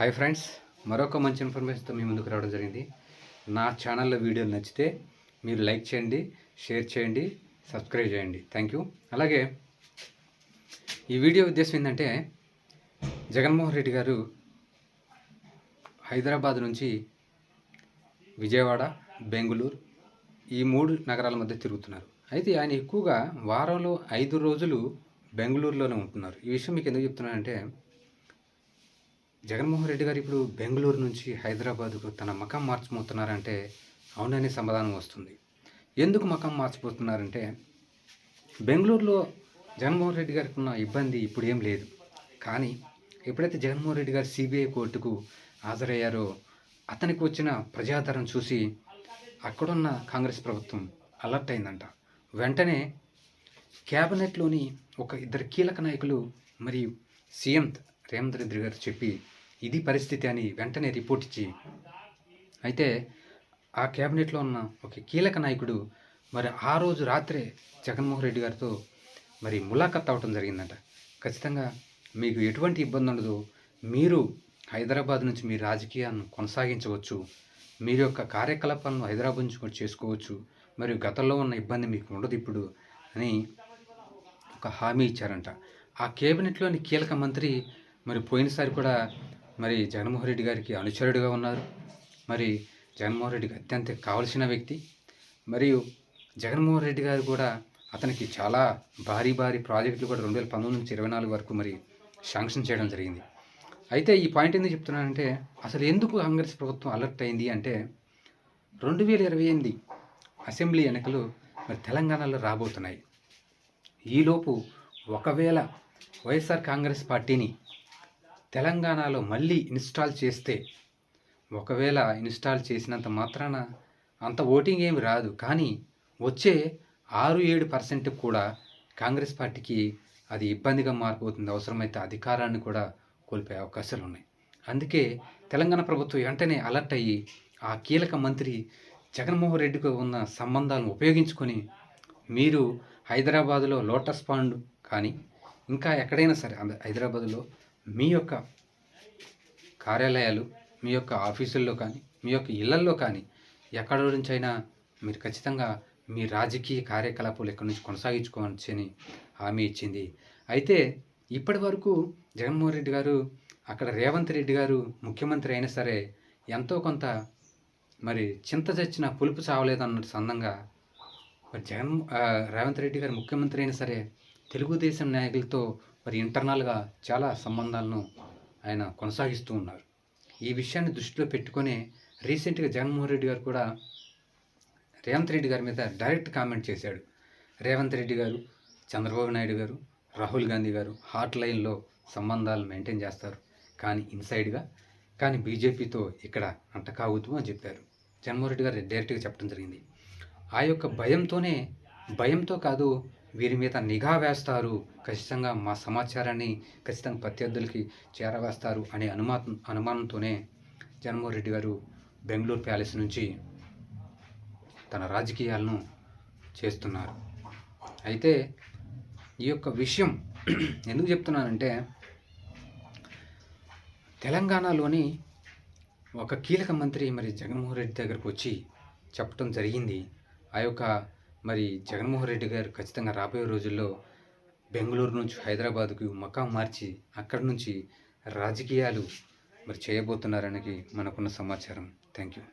Hi friends మరొక మంచి ఇన్ఫర్మేషన్తో మీ ముందుకు రావడం జరిగింది. నా ఛానల్లో వీడియోలు నచ్చితే మీరు లైక్ చేయండి షేర్ చేయండి సబ్స్క్రైబ్ చేయండి. Thank you. అలాగే ఈ వీడియో ఉద్దేశం ఏంటంటే జగన్మోహన్ రెడ్డి గారు హైదరాబాద్ నుంచి విజయవాడ బెంగళూరు ఈ మూడు నగరాల మధ్య తిరుగుతున్నారు. అయితే ఆయన ఎక్కువగా వారంలో ఐదు రోజులు బెంగళూరులోనే ఉంటున్నారు. ఈ విషయం మీకు ఎందుకు చెప్తున్నానంటే జగన్మోహన్ రెడ్డి గారు ఇప్పుడు బెంగళూరు నుంచి హైదరాబాద్కు తన మకం మార్చిపోతున్నారంటే అవుననే సమాధానం వస్తుంది. ఎందుకు మకం మార్చిపోతున్నారంటే బెంగళూరులో జగన్మోహన్ రెడ్డి గారికి ఉన్న ఇబ్బంది ఇప్పుడు ఏం లేదు. కానీ ఎప్పుడైతే జగన్మోహన్ రెడ్డి గారు సిబిఐ కోర్టుకు హాజరయ్యారో అతనికి వచ్చిన ప్రజాదరణ చూసి అక్కడున్న కాంగ్రెస్ ప్రభుత్వం అలర్ట్ అయిందంట. వెంటనే క్యాబినెట్లోని ఒక ఇద్దరు కీలక నాయకులు మరియు సీఎం రేవంత్ రెడ్డి గారు చెప్పి ఇది పరిస్థితి అని వెంటనే రిపోర్ట్ ఇచ్చి అయితే ఆ క్యాబినెట్లో ఉన్న ఒక కీలక నాయకుడు మరి ఆ రోజు రాత్రే జగన్మోహన్ రెడ్డి గారితో మరి ములాఖత్ అవ్వటం జరిగిందంట. ఖచ్చితంగా మీకు ఎటువంటి ఇబ్బంది ఉండదు. మీరు హైదరాబాద్ నుంచి మీ రాజకీయాన్ని కొనసాగించవచ్చు. మీరు యొక్క కార్యకలాపాలను హైదరాబాద్ నుంచి కూడా చేసుకోవచ్చు. మరియు గతంలో ఉన్న ఇబ్బంది మీకు ఉండదు ఇప్పుడు అని ఒక హామీ ఇచ్చారంట. ఆ కేబినెట్లోని కీలక మంత్రి మరి పోయినసారి కూడా మరి జగన్మోహన్ రెడ్డి గారికి అనుచరుడిగా ఉన్నారు. మరి జగన్మోహన్ రెడ్డికి అత్యంత కావలసిన వ్యక్తి. మరియు జగన్మోహన్ రెడ్డి గారు కూడా అతనికి చాలా భారీ భారీ ప్రాజెక్టులు కూడా రెండు వేల పంతొమ్మిది నుంచి ఇరవై నాలుగు వరకు మరి శాంక్షన్ చేయడం జరిగింది. అయితే ఈ పాయింట్ ఎందుకు చెప్తున్నానంటే అసలు ఎందుకు కాంగ్రెస్ ప్రభుత్వం అలర్ట్ అయింది అంటే రెండు వేల ఇరవై ఎనిమిది అసెంబ్లీ ఎన్నికలు మరి తెలంగాణలో రాబోతున్నాయి. ఈలోపు ఒకవేళ వైఎస్ఆర్ కాంగ్రెస్ పార్టీని తెలంగాణలో మళ్ళీ ఇన్స్టాల్ చేస్తే ఒకవేళ ఇన్స్టాల్ చేసినంత మాత్రాన అంత ఓటింగ్ ఏమి రాదు. కానీ వచ్చే ఆరు ఏడు పర్సెంట్ కూడా కాంగ్రెస్ పార్టీకి అది ఇబ్బందిగా మారిపోతుంది. అవసరమైతే అధికారాన్ని కూడా కోల్పోయే అవకాశాలు ఉన్నాయి. అందుకే తెలంగాణ ప్రభుత్వం వెంటనే అలర్ట్ అయ్యి ఆ కీలక మంత్రి జగన్మోహన్ రెడ్డికి ఉన్న సంబంధాలను ఉపయోగించుకొని మీరు హైదరాబాదులో లోటస్ పాండ్ కానీ ఇంకా ఎక్కడైనా సరే హైదరాబాదులో మీ యొక్క కార్యాలయాలు మీ యొక్క ఆఫీసుల్లో కానీ మీ యొక్క ఇళ్ళల్లో కానీ ఎక్కడ నుంచి అయినా మీరు ఖచ్చితంగా మీ రాజకీయ కార్యకలాపాలు ఎక్కడి నుంచి కొనసాగించుకోవచ్చని హామీ ఇచ్చింది. అయితే ఇప్పటి వరకు జగన్మోహన్ రెడ్డి గారు అక్కడ రేవంత్ రెడ్డి గారు ముఖ్యమంత్రి అయినా సరే ఎంతో కొంత మరి చింత చచ్చిన పులుపు చావలేదన్న సందంగా మరి జగన్ రేవంత్ రెడ్డి గారు ముఖ్యమంత్రి అయినా సరే తెలుగుదేశం నాయకులతో మరి ఇంటర్నల్గా చాలా సంబంధాలను ఆయన కొనసాగిస్తూ ఉన్నారు. ఈ విషయాన్ని దృష్టిలో పెట్టుకొని రీసెంట్గా జగన్మోహన్ రెడ్డి గారు కూడా రేవంత్ రెడ్డి గారి మీద డైరెక్ట్ కామెంట్ చేశాడు. రేవంత్ రెడ్డి గారు చంద్రబాబు నాయుడు గారు రాహుల్ గాంధీ గారు హాట్ లైన్లో సంబంధాలు మెయింటైన్ చేస్తారు. కానీ ఇన్సైడ్గా కానీ బీజేపీతో ఇక్కడ అంటకాగుతూ అని చెప్పారు. జగన్మోహన్ రెడ్డి గారు డైరెక్ట్గా చెప్పడం జరిగింది. ఆ యొక్క భయంతోనే భయంతో కాదు వీరి మీద నిఘా వేస్తారు. ఖచ్చితంగా మా సమాచారాన్ని ఖచ్చితంగా ప్రత్యర్థులకి చేరవేస్తారు అనే అనుమా అనుమానంతోనే జగన్మోహన్ రెడ్డి గారు బెంగళూరు ప్యాలెస్ నుంచి తన రాజకీయాలను చేస్తున్నారు. అయితే ఈ యొక్క విషయం ఎందుకు చెప్తున్నానంటే తెలంగాణలోని ఒక కీలక మంత్రి మరి జగన్మోహన్ రెడ్డి దగ్గరకు వచ్చి చెప్పడం జరిగింది. ఆ యొక్క మరి జగన్మోహన్ రెడ్డి గారు ఖచ్చితంగా రాబోయే రోజుల్లో బెంగళూరు నుంచి హైదరాబాద్కు మకాం మార్చి అక్కడి నుంచి రాజకీయాలు మరి చేయబోతున్నారని మనకున్న సమాచారం. Thank you